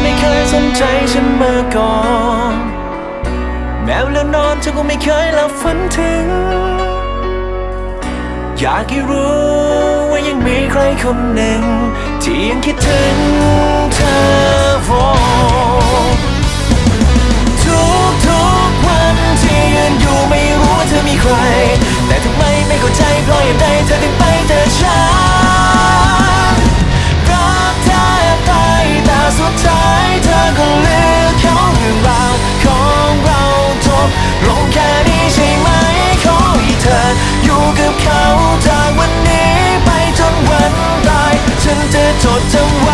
เมื่อก่อน แม้เวลานอนเธอก็ไม่เคยหลับฝันถึง อยากให้รู้ว่ายังมีใครคนหนึ่ง ที่ยังคิดถึงเธอโอ้ทุกทุกวันที่ยืนอยู่ไม่รู้ว่าเธอมีใคร แต่ทำไมไม่เข้าใจเพราะเหตุใดเธอถึงไปแต่ช้า ฉันจะจดจำไว้จ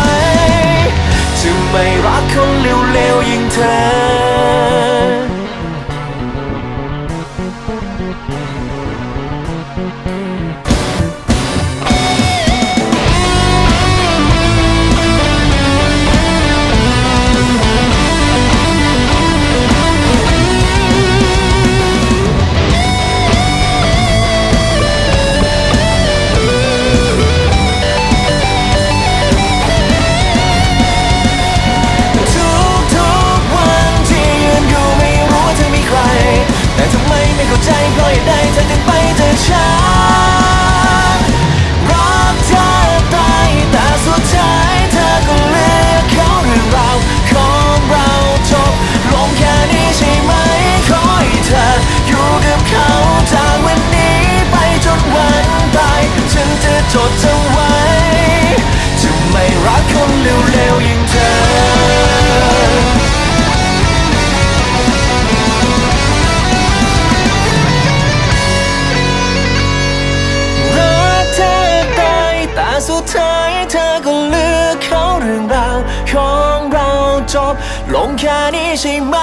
สุดท้ายเธอก็เลือกเขาเรื่องราวของเราจบ ลงแค่นี้ใช่ไหม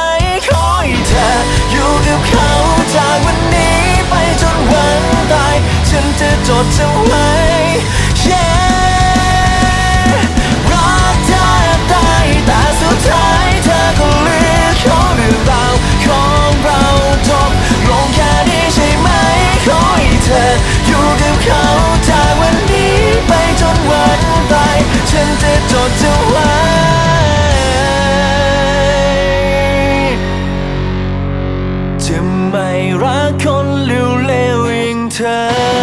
ขอให้เธออยู่กับเขาจากวันนี้ไปจนวันตาย ฉันจะจดจำไว้ จะไม่รักคนเลวๆอย่างเธอ